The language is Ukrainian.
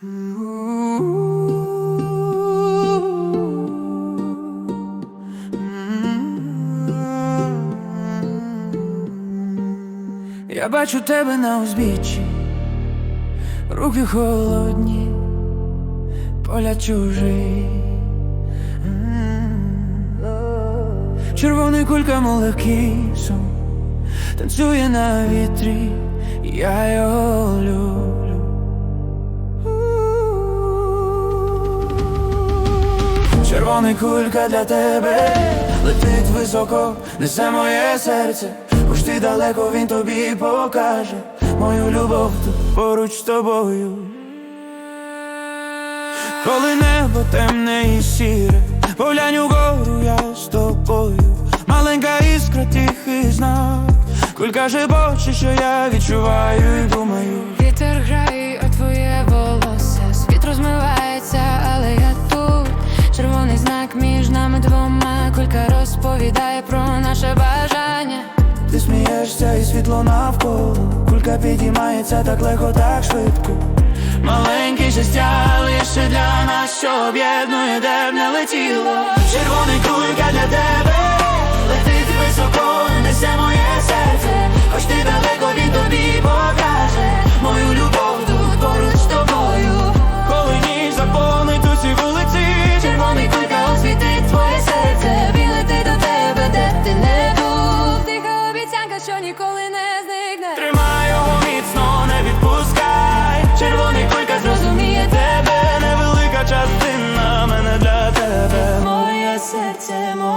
Я бачу тебе на узбіччі, руки холодні, поля чужі. Червоний кулька сон танцює на вітрі, я його Червоний кулька для тебе. Летить високо, несе моє серце, Уж ти далеко він тобі покаже мою любов поруч з тобою. Коли небо темне і сіре, поглянь угору я з тобою, маленька іскра, тихий знак, кулька шепоче, що я відчуваю розповідає про наше бажання. Ти смієшся і світло навколо. Кулька підіймається так легко, так швидко. Маленький щастя лише для нас, що об'єднує, де б не летіло. Червоний кулька для тебе Летить високо, ніколи не зникне. Тримай його міцно, не відпускай. Червоний кулька зрозуміє тебе, невелика частина мене для тебе. Моє серце. моє